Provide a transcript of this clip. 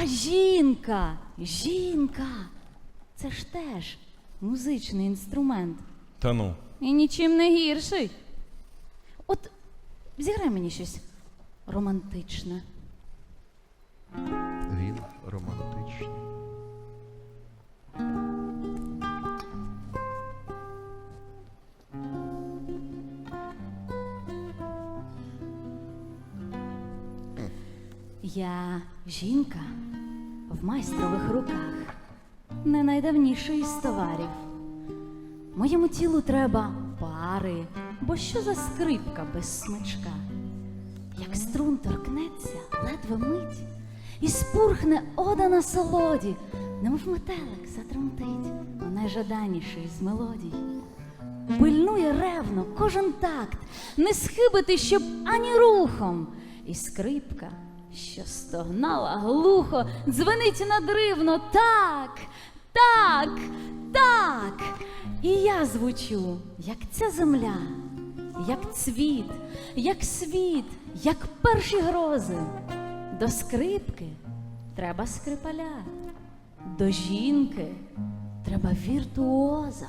А жінка, жінка, це ж теж музичний інструмент. Та ну. І нічим не гірший. От зіграй мені щось романтичне. Я жінка в майстрових руках, не найдавніший з товарів. Моєму тілу треба пари, бо що за скрипка без смичка? Як струн торкнеться, ледве мить, і спурхне ода на солоді, немов метелик затремтить у найжаданіший з мелодій. Пильнує ревно кожен такт, не схибити, щоб ані рухом. І скрипка, що стогнала глухо, дзвенить надривно так, так, так. І я звучу, як ця земля, як цвіт, як світ, як перші грози. До скрипки треба скрипаля, до жінки треба віртуоза.